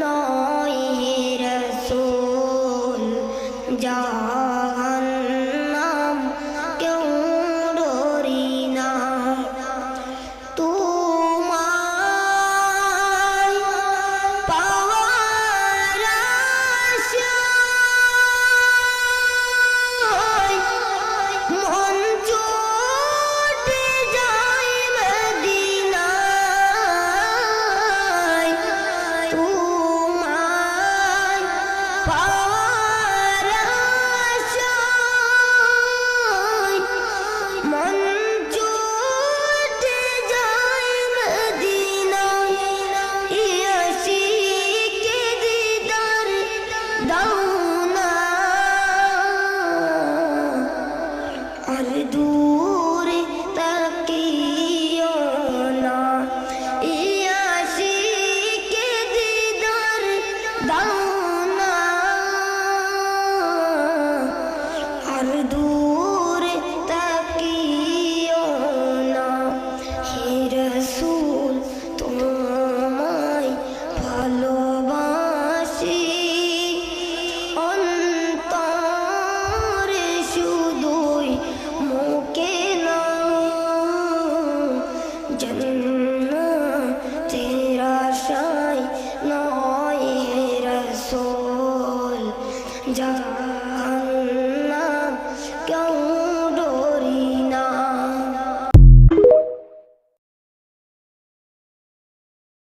নয় হে রসুল যা দূরে তাকিও না। ইয়াশি কে দিদার দাও 校的